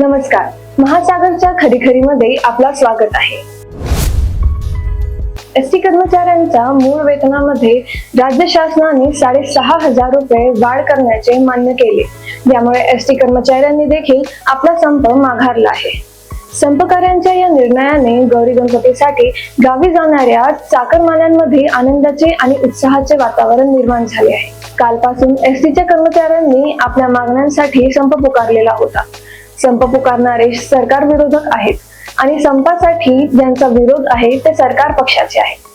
नमस्कार. महासागरच्या खरीखरीमध्ये आपला स्वागत आहे. एस टी कर्मचाऱ्यांच्या मूळ वेतनामध्ये राज्य शासनाने साडेसहा हजार रुपये वाढ करण्याचे मान्य केले. यामुळे एस टी कर्मचाऱ्यांनी देखील आपला संप माघारला आहे. संपकऱ्यांच्या या निर्णयाने गौरी गणपतीसाठी गावी जाणाऱ्या चाकरमान्यांमध्ये आनंदाचे आणि उत्साहाचे वातावरण निर्माण झाले आहे. कालपासून एस टीच्या कर्मचाऱ्यांनी आपल्या मागण्यांसाठी संप पुकारलेला होता. संप पुकारणारे सरकार विरोधक आहेत. आणि संपासाठी ज्यांचा विरोध आहे ते सरकार पक्षाचे आहेत.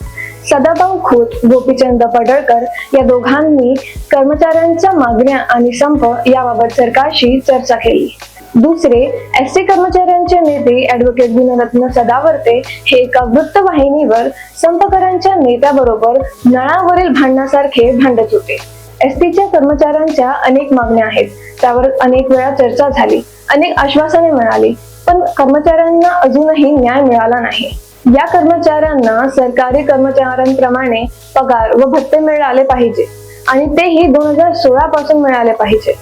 सदाभाऊ खोत गोपीचंद पडळकर या दोघांनी कर्मचाऱ्यांच्या मागण्या आणि संप याबाबत सरकारशी चर्चा केली. दुसरे एस टी कर्मचाऱ्यांचे नेते ऍडव्होकेट गुणरत्न सदावर्ते हे एका वृत्तवाहिनीवर संपकरांच्या नेत्याबरोबर नळावरील भांडणासारखे भांडत होते. एस टीच्या कर्मचाऱ्यांच्या अनेक मागण्या आहेत. त्यावर अनेक वेळा चर्चा झाली. अनेक आश्वासने मिळाली पण कर्मचाऱ्यांना अजूनही न्याय मिळाला नाही. या कर्मचाऱ्यांना सरकारी कर्मचाऱ्यांप्रमाणे पगार व भत्ते मिळाले पाहिजे आणि तेही दोन हजार सोळा पासून मिळाले पाहिजे.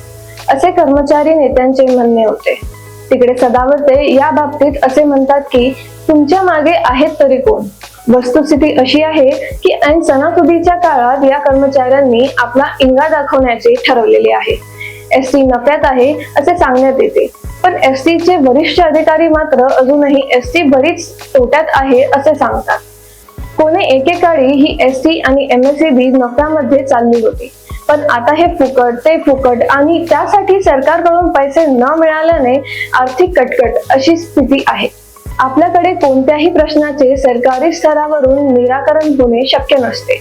असे कर्मचारी नेत्यांचे म्हणणे होते. तिकडे सदावर्ते या बाबतीत असे म्हणतात की तुमच्या मागे आहेत तरी कोण? वस्तुस्थिती अशी आहे की ऐन सणासुदीच्या काळात या कर्मचाऱ्यांनी आपला इंगा दाखवण्याचे ठरवलेले आहे. एस सी नफ्यात आहे असे सांगण्यात येते. पण एस चे वरिष्ठ अधिकारी मात्र अजूनही एस सी बरीच तोट्यात आहे असे सांगतात. कोणे एकेकाळी ही एस सी आणि एम एस सी बी नफ्यामध्ये चालली होती. पण आता हे फुकट ते फुकट आणि त्यासाठी सरकारकडून पैसे न मिळाल्याने आर्थिक कटकट अशी स्थिती आहे. आपल्याकडे कोणत्याही प्रश्नाचे सरकारी स्तरावरून निराकरण होणे शक्य नसते.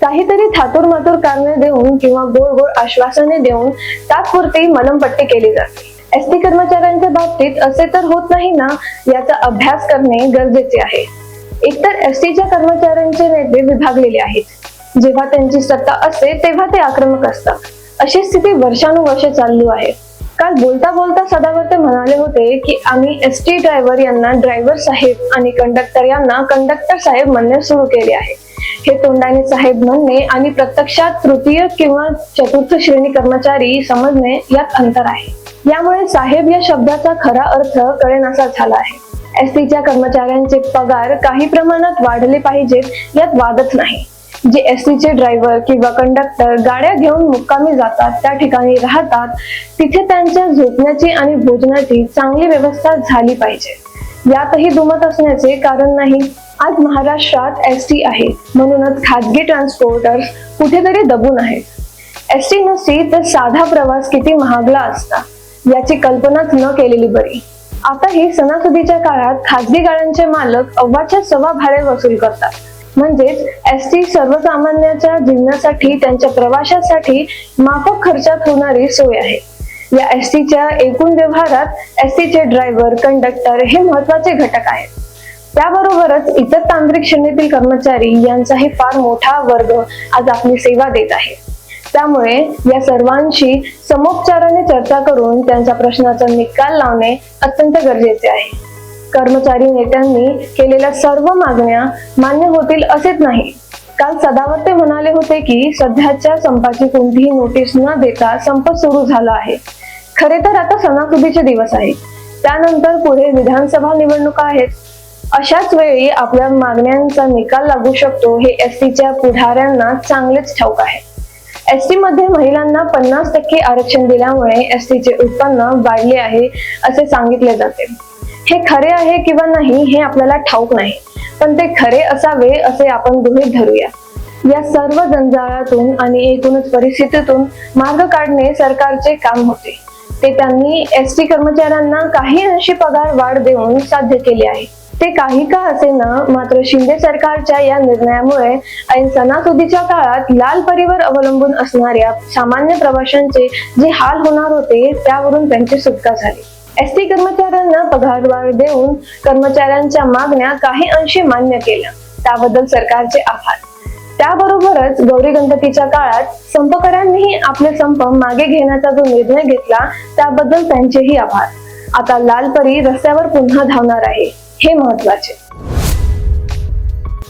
काहीतरी थातूर मातूर कारणे देऊन किंवा गोड गोड आश्वासने देऊन तात्पुरती मलमपट्टी केली जाते. एस टी कर्मचाऱ्यांच्या बाबतीत असे तर होत नाही ना याचा अभ्यास करणे गरजेचे आहे. एकतर एस टीच्या कर्मचाऱ्यांचे नेते विभागलेले आहेत. जेव्हा त्यांची सत्ता असते तेव्हा ते आक्रमक असतात. अशी स्थिती वर्षानुवर्षे चालू आहे. काल बोलता बोलता सदावर्ते म्हणाले होते की आम्ही एस टी ड्रायव्हर यांना ड्रायव्हर साहेब आणि कंडक्टर यांना कंडक्टर साहेब म्हणणे सुरू केले आहे. हे तोंडाने साहेब म्हणणे आणि प्रत्यक्षात तृतीय किंवा चतुर्थ श्रेणी कर्मचारी समजणे यात अंतर आहे. यामुळे साहेब या शब्दाचा खरा अर्थ कळेनासा झाला आहे. एस टीच्या कर्मचाऱ्यांचे पगार काही प्रमाणात वाढले पाहिजेत यात वादच नाही. जे एस टीचे ड्रायव्हर किंवा कंडक्टर गाड्या घेऊन मुक्कामी जातात त्या ठिकाणी राहतात तिथे त्यांच्या झोपण्याची आणि भोजनाची चांगली व्यवस्था झाली पाहिजे. यातही दुमत असण्याचे कारण नाही. आज महाराष्ट्रात एस टी आहे. म्हणूनच खाजगी ट्रान्सपोर्टर्स कुठेतरी दबून आहेत. एस टी नसती तर साधा प्रवास किती महागला असता याची कल्पनाच न केलेली बरी. आताही सणासुदीच्या काळात खाजगी गाड्यांचे मालक अव्वाच्या सव्वा भाडे वसूल करतात. म्हणजेच एस टी सर्वसामान्याच्या जीवनासाठी त्यांच्या प्रवाशासाठी माफक खर्चात होणारी सोय आहे. या एस टीच्या एकूण व्यवहारात एस टीचे ड्रायव्हर कंडक्टर हे महत्त्वाचे घटक आहेत. त्याबरोबरच इतर तांत्रिक श्रेणीतील कर्मचारी यांचाही फार मोठा वर्ग आज आपली सेवा देत आहे. त्यामुळे या सर्वांशी समोपचाराने चर्चा करून त्यांच्या प्रश्नाचा निकाल लावणे अत्यंत गरजेचे आहे. कर्मचारी नेत्यांनी केलेल्या सर्व मागण्या मान्य होतील असेच नाही. काल सदावर्ते म्हणाले होते की सध्याच्या संपाची कोणतीही नोटीस न देता संप सुरू झाला आहे. खरे तर आता सणासुदीचे दिवस आहेत. त्यानंतर पुढे विधानसभा निवडणुका आहेत. अशाच वेळी आपल्या मागण्यांचा निकाल लागू शकतो हे एस टीच्या पुढाऱ्यांना चांगलेच ठाऊक आहे. एस टी मध्ये महिलांना पन्नास टक्के आरक्षण दिल्यामुळे एस चे उत्पन्न वाढले आहे असे सांगितले जाते. हे खरे आहे किंवा नाही हे आपल्याला ठाऊक नाही. पण ते खरे असावे असे आपण गृहित धरूया. या सर्व जंजाळातून आणि एकूणच परिस्थितीतून मार्ग काढणे सरकारचे काम होते. ते त्यांनी एस टी कर्मचाऱ्यांना काही अंशी पगार वाढ देऊन साध्य केले आहे. ते काही का असे ना मात्र शिंदे सरकारच्या या निर्णयामुळे ऐन सणासुदीच्या काळात लाल परीवर अवलंबून असणाऱ्या सामान्य प्रवाशांचे जे हाल होणार होते त्यावरून त्यांची सुटका झाली. एस टी कर्मचाऱ्यांना पगारवाढ देऊन कर्मचाऱ्यांच्या मागण्या काही अंशी मान्य केल्या. त्याबद्दल सरकारचे आभार. त्याबरोबरच गौरी गणपतीच्या काळात संपकऱ्यांनीही आपले संप मागे घेण्याचा जो निर्णय घेतला त्याबद्दल त्यांचेही आभार. आता लाल परी रस्त्यावर पुन्हा धावणार आहे हे महत्त्वाचे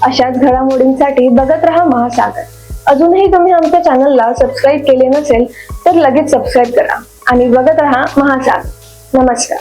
अशाच घडामोडींसाठी बघत रहा महासागर. अजूनही तुम्ही आमच्या चॅनलला सबस्क्राईब केले नसेल तर लगेच सबस्क्राईब करा आणि बघत रहा महासागर. नमस्कार